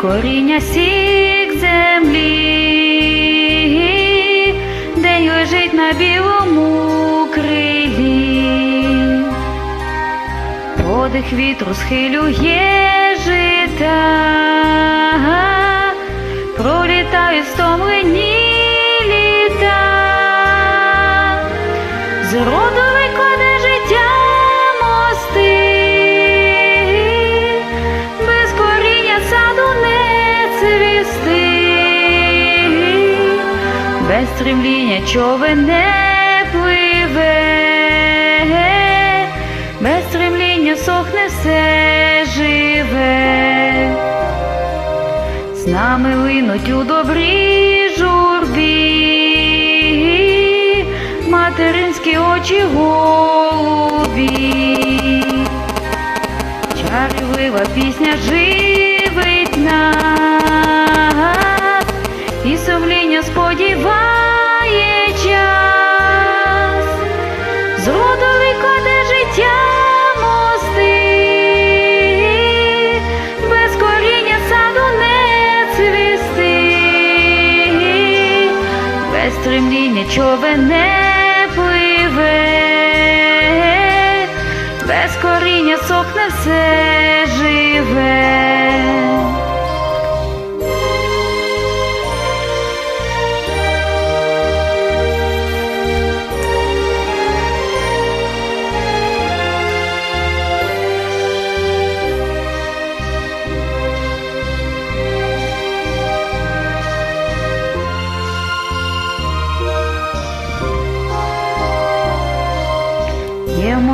коріння сік землі, день лежить на білому крилі, подих вітру схилює жита, без стремління човен не пливе, без стремління сохне все живе, з нами линуть у добрій журбі, материнські очі голубі. Чарлива пісня живить нас, і сумління сподіває час, з роду викладе життя мости, без коріння саду не цвісти, без стремління човен не пливе, без коріння сохне все живе.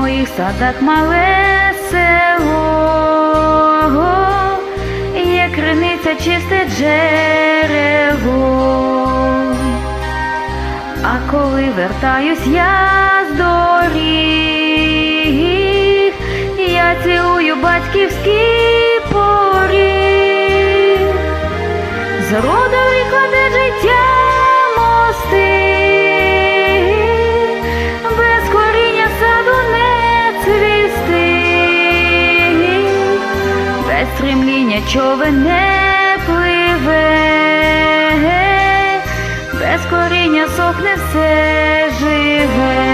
Моїх садах мале село, є криниця чисте джерело. А коли вертаюсь я з доріг, я цілую батьківський поріг, з роду викладе стремління човен не пливе, без коріння сохне все живе.